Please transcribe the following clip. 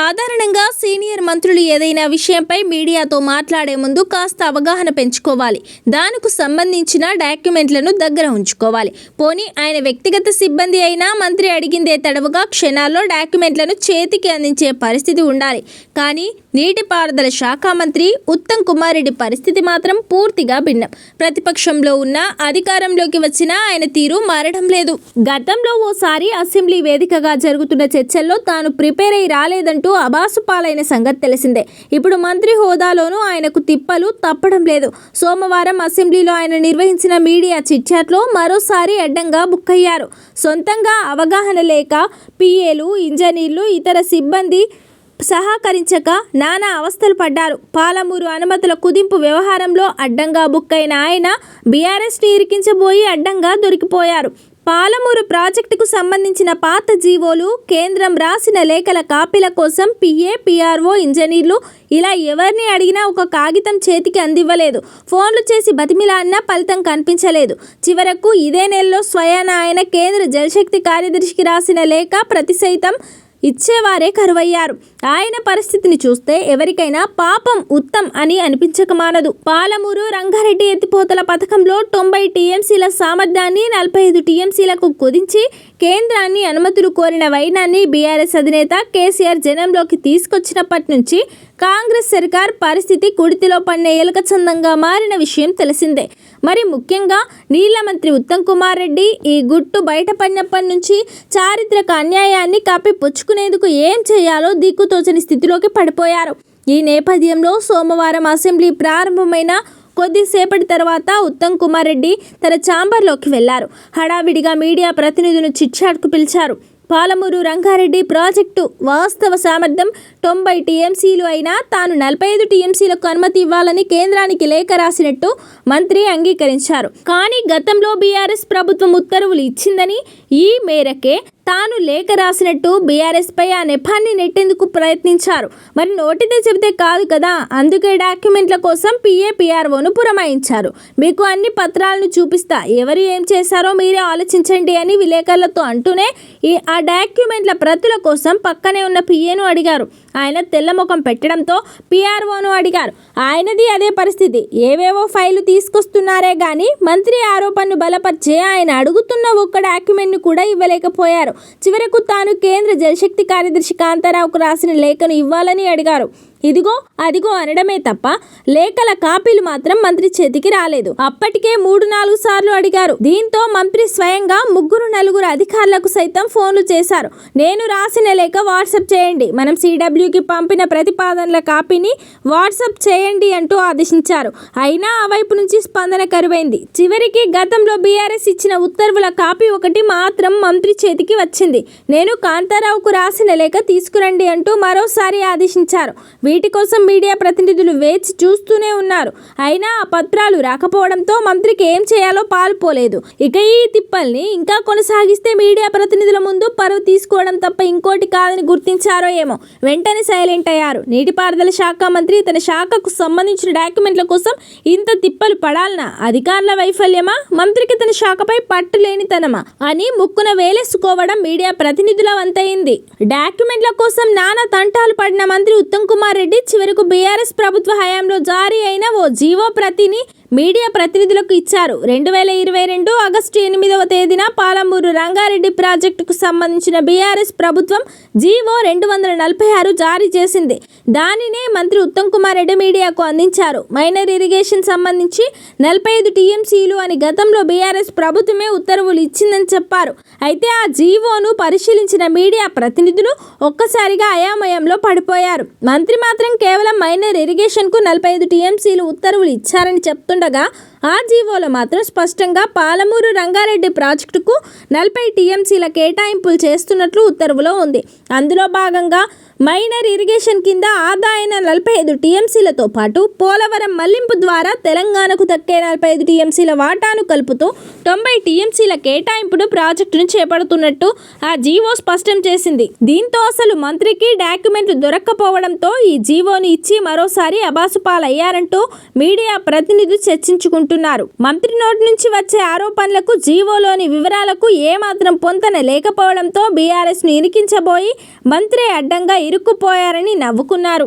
సాధారణంగా సీనియర్ మంత్రులు ఏదైనా విషయంపై మీడియాతో మాట్లాడే ముందు కాస్త అవగాహన పెంచుకోవాలి. దానికి సంబంధించిన డాక్యుమెంట్లను దగ్గర ఉంచుకోవాలి. పోనీ ఆయన వ్యక్తిగత సిబ్బంది అయినా మంత్రి అడిగిందే తడవుగా క్షణాల్లో డాక్యుమెంట్లను చేతికి అందించే పరిస్థితి ఉండాలి. కానీ నీటిపారుదల శాఖ మంత్రి ఉత్తమ్ కుమార్ రెడ్డి పరిస్థితి మాత్రం పూర్తిగా భిన్నం. ప్రతిపక్షంలో ఉన్న అధికారంలోకి వచ్చిన ఆయన తీరు మారడం లేదు. గతంలో ఓసారి అసెంబ్లీ వేదికగా జరుగుతున్న చర్చల్లో తాను ప్రిపేర్ అయి రాలేదంటూ అబాసు పాలైన సంగతి తెలిసిందే. ఇప్పుడు మంత్రి హోదాలోనూ ఆయనకు తిప్పలు తప్పడం లేదు. సోమవారం అసెంబ్లీలో ఆయన నిర్వహించిన మీడియా చిట్చాట్లో మరోసారి అడ్డంగా బుక్కయ్యారు. సొంతంగా అవగాహన లేక పిఏలు ఇంజనీర్లు ఇతర సిబ్బంది సహకరించక నానా అవస్థలు పడ్డారు. పాలమూరు అనుమతుల కుదింపు వ్యవహారంలో అడ్డంగా బుక్కైన ఆయన బీఆర్ఎస్ని ఇరికించబోయి అడ్డంగా దొరికిపోయారు. పాలమూరు ప్రాజెక్టుకు సంబంధించిన పాత జీవోలు కేంద్రం రాసిన లేఖల కాపీల కోసం పిఏ పిఆర్ఓ ఇంజనీర్లు ఇలా ఎవరిని అడిగినా ఒక కాగితం చేతికి అందివ్వలేదు. ఫోన్లు చేసి బతిమిలాడినా ఫలితం కనిపించలేదు. చివరకు ఇదే నెలలో స్వయాన ఆయన కేంద్ర జలశక్తి కార్యదర్శికి రాసిన లేఖ ప్రతి సైతం ఇచ్చేవారే కరువయ్యారు. ఆయన పరిస్థితిని చూస్తే ఎవరికైనా పాపం ఉత్తం అని అనిపించక మానదు. పాలమూరు రంగారెడ్డి ఎత్తిపోతల పథకంలో తొంభై టీఎంసీల సామర్థ్యాన్ని నలభై ఐదు టీఎంసీలకు కుదించి కేంద్రాన్ని అనుమతులు కోరిన వైనాన్ని బీఆర్ఎస్ అధినేత కేసీఆర్ జనంలోకి తీసుకొచ్చినప్పటి నుంచి కాంగ్రెస్ సర్కార్ పరిస్థితి కుడితిలో పన్నే ఏలక చందంగా మారిన విషయం తెలిసిందే. మరి ముఖ్యంగా నీళ్ళ మంత్రి ఉత్తమ్ కుమార్ రెడ్డి ఈ గుట్టు బయటపడినప్పటి నుంచి చారిత్రక అన్యాయాన్ని కప్పిపుచ్చుకునేందుకు ఏం చేయాలో దిక్కుతోచని స్థితిలోకి పడిపోయారు. ఈ నేపథ్యంలో సోమవారం అసెంబ్లీ ప్రారంభమైన కొద్దిసేపటి తర్వాత ఉత్తమ్ కుమార్ రెడ్డి తన ఛాంబర్లోకి వెళ్ళారు. హడావిడిగా మీడియా ప్రతినిధులను చిట్చాట్కు పిలిచారు. పాలమూరు రంగారెడ్డి ప్రాజెక్టు వాస్తవ సామర్థ్యం తొంభై టీఎంసీలు అయినా తాను నలభై ఐదు టీఎంసీలకు అనుమతి ఇవ్వాలని కేంద్రానికి లేఖ రాసినట్టు మంత్రి అంగీకరించారు. కానీ గతంలో బీఆర్ఎస్ ప్రభుత్వం ఉత్తర్వులు ఇచ్చిందని ఈ మేరకే తాను లేఖ రాసినట్టు బీఆర్ఎస్పై ఆ నెపాన్ని నెట్టేందుకు ప్రయత్నించారు. మరి నోటితో చెబితే కాదు కదా అందుకే డాక్యుమెంట్ల కోసం పిఏ పిఆర్ఓను పురమాయించారు. మీకు అన్ని పత్రాలను చూపిస్తా. ఎవరు ఏం చేశారో మీరే ఆలోచించండి అని విలేకరులతో అంటూనే ఈ ఆ డాక్యుమెంట్ల ప్రతుల కోసం పక్కనే ఉన్న పిఏను అడిగారు. ఆయన తెల్లముఖం పెట్టడంతో పిఆర్ఓను అడిగారు. ఆయనది అదే పరిస్థితి. ఏవేవో ఫైలు తీసుకొస్తున్నారే గాని మంత్రి ఆరోపణను బలపరిచే ఆయన అడుగుతున్న ఒక్క డాక్యుమెంట్ను కూడా ఇవ్వలేకపోయారు. చివరకు తాను కేంద్ర జలశక్తి కార్యదర్శి కాంతారావుకు రాసిన లేఖను ఇవ్వాలని అడిగారు. ఇదిగో అదిగో అనడమే తప్ప లేఖల కాపీలు మాత్రం మంత్రి చేతికి రాలేదు. అప్పటికే మూడు నాలుగు సార్లు అడిగారు. దీంతో మంత్రి స్వయంగా ముగ్గురు నలుగురు అధికారులకు సైతం ఫోన్లు చేశారు. నేను రాసిన లేఖ వాట్సాప్ చేయండి. మనం సిడబ్ల్యూకి పంపిన ప్రతిపాదనల కాపీని వాట్సాప్ చేయండి అంటూ ఆదేశించారు. అయినా ఆ వైపు నుంచి స్పందన కరువైంది. చివరికి గతంలో బీఆర్ఎస్ ఇచ్చిన ఉత్తర్వుల కాపీ ఒకటి మాత్రం మంత్రి చేతికి వచ్చింది. నేను కాంతారావుకు రాసిన లేఖ తీసుకురండి అంటూ మరోసారి ఆదేశించారు. వీటి కోసం మీడియా ప్రతినిధులు వేచి చూస్తూనే ఉన్నారు. అయినా ఆ పత్రాలు రాకపోవడంతో మంత్రికి ఏం చేయాలో పాల్పోలేదు. ఇక ఈ తిప్పల్ని ఇంకా కొనసాగిస్తే మీడియా ప్రతినిధుల ముందు పరువు తీసుకోవడం తప్ప ఇంకోటి కాదని గుర్తించారో ఏమో. వెంటనే సైలెంట్ అయ్యారు. నీటిపారుదల శాఖ మంత్రి తన శాఖకు సంబంధించిన డాక్యుమెంట్ల కోసం ఇంత తిప్పలు పడాలనా? అధికారుల వైఫల్యమా? మంత్రికి తన శాఖపై పట్టులేనితనమా? అని ముక్కున వేలేసుకోవడం మీడియా ప్రతినిధుల వంతైంది డాక్యుమెంట్ల కోసం నానా తంటాలు పడిన మంత్రి ఉత్తమ్ కుమార్ రెడ్డి చివరకు బీఆర్ఎస్ ప్రభుత్వ హయాంలో జారీ అయిన ఓ జీవో ప్రతిని మీడియా ప్రతినిధులకు ఇచ్చారు. రెండు వేల ఇరవై రెండు ఆగస్టు ఎనిమిదవ తేదీన పాలమూరు రంగారెడ్డి ప్రాజెక్టుకు సంబంధించిన బీఆర్ఎస్ ప్రభుత్వం జీవో రెండు వందల నలభై ఆరు జారీ చేసింది. దానినే మంత్రి ఉత్తమ్ కుమార్ రెడ్డి మీడియాకు అందించారు. మైనర్ ఇరిగేషన్ సంబంధించి నలభై ఐదు టీఎంసీలు అని గతంలో బీఆర్ఎస్ ప్రభుత్వమే ఉత్తర్వులు ఇచ్చిందని చెప్పారు. అయితే ఆ జీవోను పరిశీలించిన మీడియా ప్రతినిధులు ఒక్కసారిగా అయామయంలో పడిపోయారు. మంత్రి మాత్రం కేవలం మైనర్ ఇరిగేషన్కు నలభై ఐదు టీఎంసీలు ఉత్తర్వులు ఇచ్చారని ఉండగా ఆ జీవోలో మాత్రం స్పష్టంగా పాలమూరు రంగారెడ్డి ప్రాజెక్టుకు నలభై టీఎంసీల కేటాయింపులు చేస్తున్నట్లు ఉత్తర్వులో ఉంది. అందులో భాగంగా మైనర్ ఇరిగేషన్ కింద ఆదాయన నలభై ఐదు టీఎంసీలతో పాటు పోలవరం మళ్ళింపు ద్వారా తెలంగాణకు దక్కే నలభై ఐదు టీఎంసీల వాటాను కలుపుతూ తొంభై టీఎంసీల కేటాయింపును ప్రాజెక్టును చేపడుతున్నట్టు ఆ జీవో స్పష్టం చేసింది. దీంతో అసలు మంత్రికి డాక్యుమెంట్లు దొరక్కపోవడంతో ఈ జీవోను ఇచ్చి మరోసారి అబాసుపాలయ్యారంటూ మీడియా ప్రతినిధులు చర్చించుకుంటున్నారు. మంత్రి నోటి నుంచి వచ్చే ఆరోపణలకు జీవోలోని వివరాలకు ఏమాత్రం పొంతన లేకపోవడంతో బీఆర్ఎస్ను ఇరికించబోయి మంత్రి అడ్డంగా ఇరుక్కుపోయారని నవ్వుకున్నారు.